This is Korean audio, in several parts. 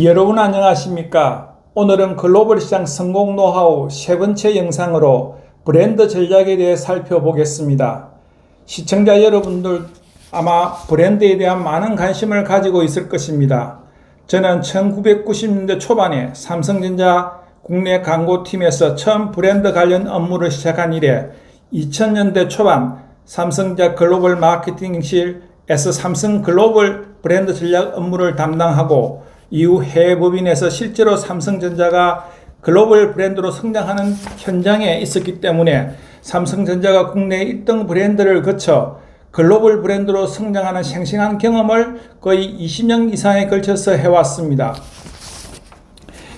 여러분 안녕하십니까? 오늘은 글로벌 시장 성공 노하우 세 번째 영상으로 브랜드 전략에 대해 살펴보겠습니다. 시청자 여러분들 아마 브랜드에 대한 많은 관심을 가지고 있을 것입니다. 저는 1990년대 초반에 삼성전자 국내 광고팀에서 처음 브랜드 관련 업무를 시작한 이래 2000년대 초반 삼성전자 글로벌 마케팅실에서 삼성 글로벌 브랜드 전략 업무를 담당하고 이후 해외 법인에서 실제로 삼성전자가 글로벌 브랜드로 성장하는 현장에 있었기 때문에 삼성전자가 국내 1등 브랜드를 거쳐 글로벌 브랜드로 성장하는 생생한 경험을 거의 20년 이상에 걸쳐서 해왔습니다.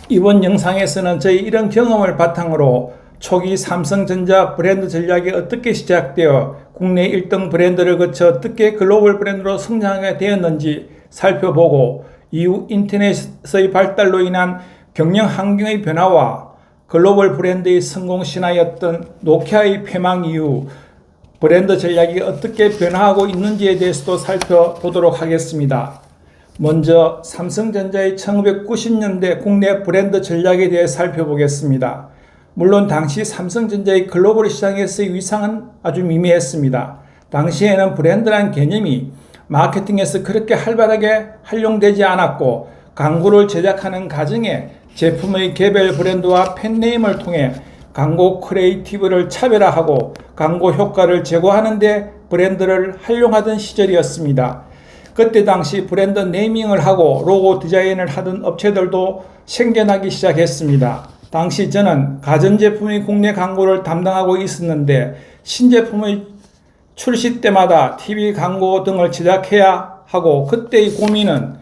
이번 영상에서는 저희 이런 경험을 바탕으로 초기 삼성전자 브랜드 전략이 어떻게 시작되어 국내 1등 브랜드를 거쳐 어떻게 글로벌 브랜드로 성장하게 되었는지 살펴보고 이후 인터넷의 발달로 인한 경영 환경의 변화와 글로벌 브랜드의 성공 신화였던 노키아의 폐망 이후 브랜드 전략이 어떻게 변화하고 있는지에 대해서도 살펴보도록 하겠습니다. 먼저 삼성전자의 1990년대 국내 브랜드 전략에 대해 살펴보겠습니다. 물론 당시 삼성전자의 글로벌 시장에서의 위상은 아주 미미했습니다. 당시에는 브랜드란 개념이 마케팅에서 그렇게 활발하게 활용되지 않았고 광고를 제작하는 과정에 제품의 개별 브랜드와 팬네임을 통해 광고 크리에이티브를 차별화하고 광고 효과를 제고하는 데 브랜드를 활용하던 시절이었습니다. 그때 당시 브랜드 네이밍을 하고 로고 디자인을 하던 업체들도 생겨나기 시작했습니다. 당시 저는 가전제품의 국내 광고를 담당하고 있었는데 신제품의 출시 때마다 TV 광고 등을 제작해야 하고 그때의 고민은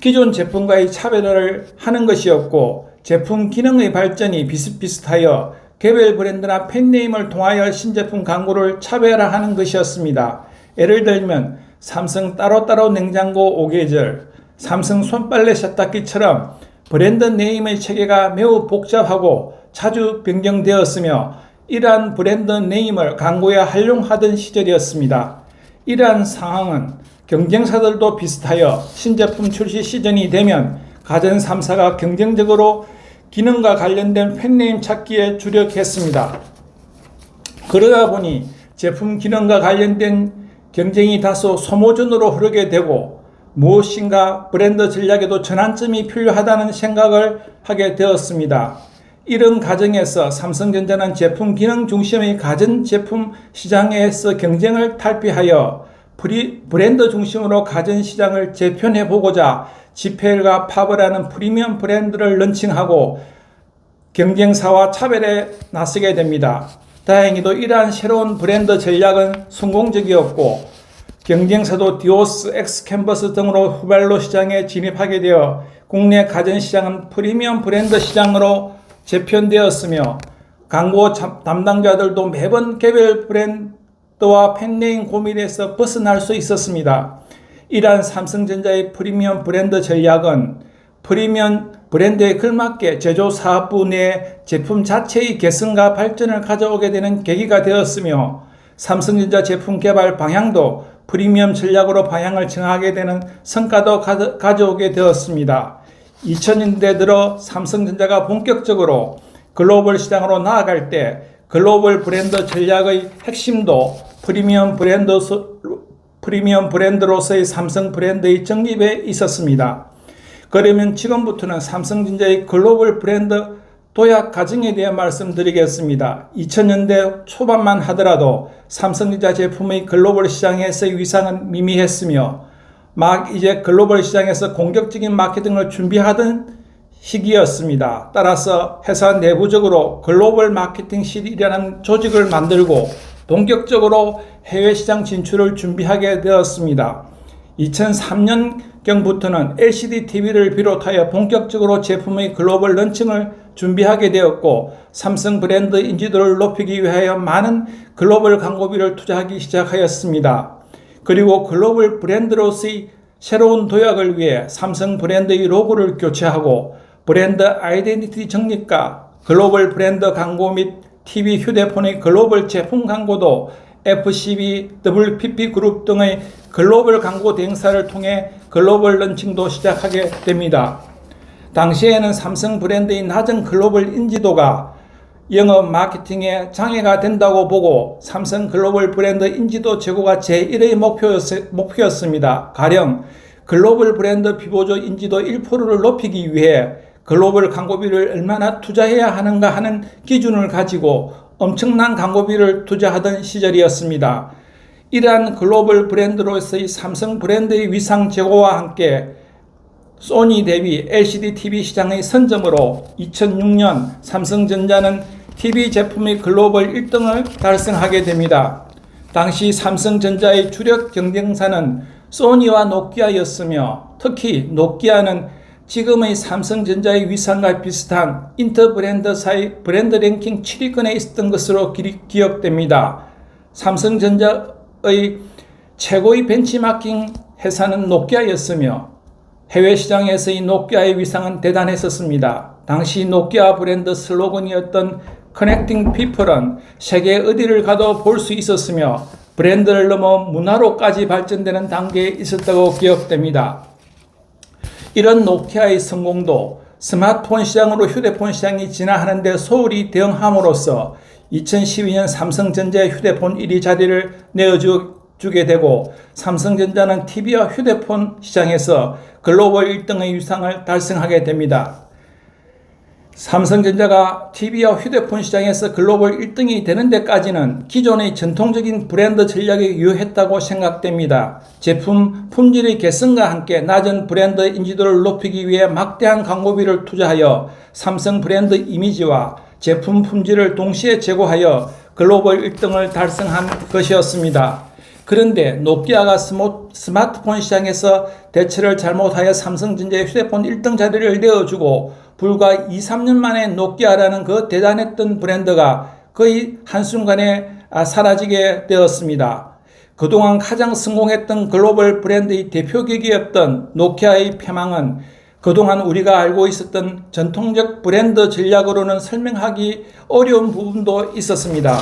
기존 제품과의 차별화를 하는 것이었고 제품 기능의 발전이 비슷비슷하여 개별 브랜드나 팬네임을 통하여 신제품 광고를 차별화하는 것이었습니다. 예를 들면 삼성 따로따로 냉장고 오계절, 삼성 손빨래 세탁기처럼 브랜드 네임의 체계가 매우 복잡하고 자주 변경되었으며 이러한 브랜드 네임을 광고에 활용하던 시절이었습니다. 이러한 상황은 경쟁사들도 비슷하여 신제품 출시 시즌이 되면 가전 3사가 경쟁적으로 기능과 관련된 팬네임 찾기에 주력했습니다. 그러다 보니 제품 기능과 관련된 경쟁이 다소 소모전으로 흐르게 되고 무엇인가 브랜드 전략에도 전환점이 필요하다는 생각을 하게 되었습니다. 이런 과정에서 삼성전자는 제품 기능 중심의 가전제품 시장에서 경쟁을 탈피하여 브랜드 중심으로 가전시장을 재편해 보고자 지펠과 파버라는 프리미엄 브랜드를 런칭하고 경쟁사와 차별에 나서게 됩니다. 다행히도 이러한 새로운 브랜드 전략은 성공적이었고 경쟁사도 디오스, 엑스캔버스 등으로 후발로 시장에 진입하게 되어 국내 가전시장은 프리미엄 브랜드 시장으로 재편되었으며 광고 담당자들도 매번 개별 브랜드와 팬네임 고민에서 벗어날 수 있었습니다. 이러한 삼성전자의 프리미엄 브랜드 전략은 프리미엄 브랜드에 걸맞게 제조 사업부 내 제품 자체의 개선과 발전을 가져오게 되는 계기가 되었으며 삼성전자 제품 개발 방향도 프리미엄 전략으로 방향을 정하게 되는 성과도 가져오게 되었습니다. 2000년대 들어 삼성전자가 본격적으로 글로벌 시장으로 나아갈 때 글로벌 브랜드 전략의 핵심도 프리미엄 브랜드 프리미엄 브랜드로서의 삼성 브랜드의 정립에 있었습니다. 그러면 지금부터는 삼성전자의 글로벌 브랜드 도약 과정에 대해 말씀드리겠습니다. 2000년대 초반만 하더라도 삼성전자 제품의 글로벌 시장에서의 위상은 미미했으며 막 이제 글로벌 시장에서 공격적인 마케팅을 준비하던 시기였습니다. 따라서 회사 내부적으로 글로벌 마케팅 실이라는 조직을 만들고 본격적으로 해외 시장 진출을 준비하게 되었습니다. 2003년경부터는 LCD TV를 비롯하여 본격적으로 제품의 글로벌 런칭을 준비하게 되었고 삼성 브랜드 인지도를 높이기 위하여 많은 글로벌 광고비를 투자하기 시작하였습니다. 그리고 글로벌 브랜드로서의 새로운 도약을 위해 삼성 브랜드의 로고를 교체하고 브랜드 아이덴티티 정립과 글로벌 브랜드 광고 및 TV 휴대폰의 글로벌 제품 광고도 FCB, WPP 그룹 등의 글로벌 광고 대행사를 통해 글로벌 런칭도 시작하게 됩니다. 당시에는 삼성 브랜드의 낮은 글로벌 인지도가 영업 마케팅에 장애가 된다고 보고 삼성 글로벌 브랜드 인지도 제고가 제1의 목표였, 습니다 가령 글로벌 브랜드 피보조 인지도 1%를 높이기 위해 글로벌 광고비를 얼마나 투자해야 하는가 하는 기준을 가지고 엄청난 광고비를 투자하던 시절이었습니다. 이러한 글로벌 브랜드로서의 삼성 브랜드의 위상 제고와 함께 소니 대비 LCD TV 시장의 선점으로 2006년 삼성전자는 TV 제품의 글로벌 1등을 달성하게 됩니다. 당시 삼성전자의 주력 경쟁사는 소니와 노키아였으며 특히 노키아는 지금의 삼성전자의 위상과 비슷한 인터브랜드사의 브랜드 랭킹 7위권에 있었던 것으로 기억됩니다. 삼성전자의 최고의 벤치마킹 회사는 노키아였으며 해외 시장에서의 노키아의 위상은 대단했었습니다. 당시 노키아 브랜드 슬로건이었던 커넥팅 피플은 세계 어디를 가도 볼 수 있었으며 브랜드를 넘어 문화로까지 발전되는 단계에 있었다고 기억됩니다. 이런 노키아의 성공도 스마트폰 시장으로 휴대폰 시장이 진화하는데 소홀히 대응함으로써 2012년 삼성전자의 휴대폰 1위 자리를 내어주게 되고 삼성전자는 TV와 휴대폰 시장에서 글로벌 1등의 위상을 달성하게 됩니다. 삼성전자가 TV와 휴대폰 시장에서 글로벌 1등이 되는 데까지는 기존의 전통적인 브랜드 전략에 유효했다고 생각됩니다. 제품 품질의 개선과 함께 낮은 브랜드 인지도를 높이기 위해 막대한 광고비를 투자하여 삼성 브랜드 이미지와 제품 품질을 동시에 제고하여 글로벌 1등을 달성한 것이었습니다. 그런데 노키아가 스마트폰 시장에서 대처를 잘못하여 삼성전자의 휴대폰 1등 자리를 내어주고 불과 2, 3년 만에 노키아라는 그 대단했던 브랜드가 거의 한순간에 아, 사라지게 되었습니다. 그동안 가장 성공했던 글로벌 브랜드의 대표격이었던 노키아의 패망은 그동안 우리가 알고 있었던 전통적 브랜드 전략으로는 설명하기 어려운 부분도 있었습니다.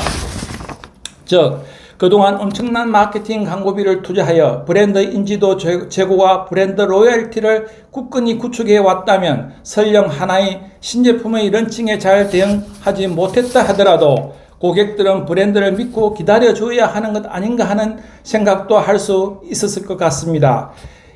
즉, 그동안 엄청난 마케팅 광고비를 투자하여 브랜드 인지도 제고와 브랜드 로열티를 굳건히 구축해 왔다면 설령 하나의 신제품의 런칭에 잘 대응하지 못했다 하더라도 고객들은 브랜드를 믿고 기다려줘야 하는 것 아닌가 하는 생각도 할 수 있었을 것 같습니다.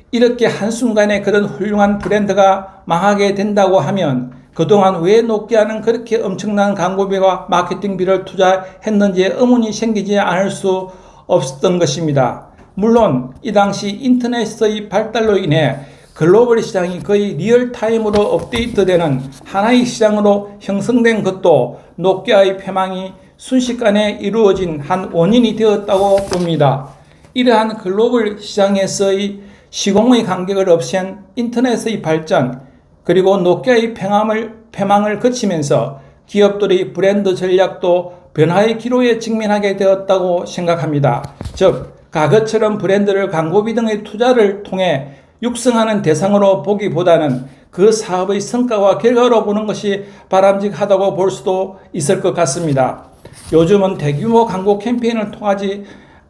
이렇게 한순간에 그런 훌륭한 브랜드가 망하게 된다고 하면 그동안 왜 노키아는 그렇게 엄청난 광고비와 마케팅비를 투자했는지 의문이 생기지 않을 수 없었던 것입니다. 물론 이 당시 인터넷의 발달로 인해 글로벌 시장이 거의 리얼타임으로 업데이트되는 하나의 시장으로 형성된 것도 노키아의 패망이 순식간에 이루어진 한 원인이 되었다고 봅니다. 이러한 글로벌 시장에서의 시공의 간격을 없앤 인터넷의 발전, 그리고 노키아의 팽함을, 패망을 거치면서 기업들의 브랜드 전략도 변화의 기로에 직면하게 되었다고 생각합니다. 즉, 과거처럼 브랜드를 광고비 등의 투자를 통해 육성하는 대상으로 보기보다는 그 사업의 성과와 결과로 보는 것이 바람직하다고 볼 수도 있을 것 같습니다. 요즘은 대규모 광고 캠페인을 통하지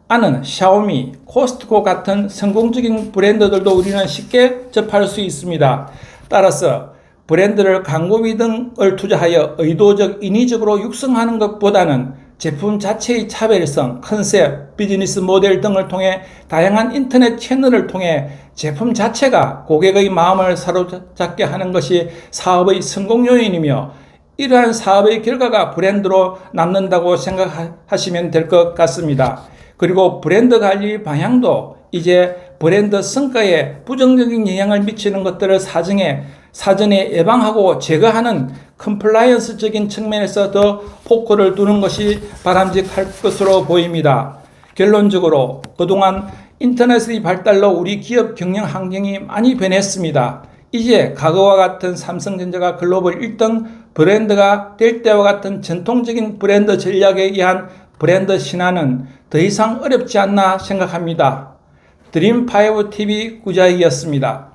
않은 샤오미, 코스트코 같은 성공적인 브랜드들도 우리는 쉽게 접할 수 있습니다. 따라서 브랜드를 광고비 등을 투자하여 의도적 인위적으로 육성하는 것보다는 제품 자체의 차별성, 컨셉, 비즈니스 모델 등을 통해 다양한 인터넷 채널을 통해 제품 자체가 고객의 마음을 사로잡게 하는 것이 사업의 성공 요인이며 이러한 사업의 결과가 브랜드로 남는다고 생각하시면 될 것 같습니다. 그리고 브랜드 관리 방향도 이제 브랜드 성과에 부정적인 영향을 미치는 것들을 사정에 사전에 예방하고 제거하는 컴플라이언스적인 측면에서 더 포커를 두는 것이 바람직할 것으로 보입니다. 결론적으로 그동안 인터넷의 발달로 우리 기업 경영 환경이 많이 변했습니다. 이제 과거와 같은 삼성전자가 글로벌 1등 브랜드가 될 때와 같은 전통적인 브랜드 전략에 의한 브랜드 신화는 더 이상 어렵지 않나 생각합니다. 드림5TV 구자이였습니다.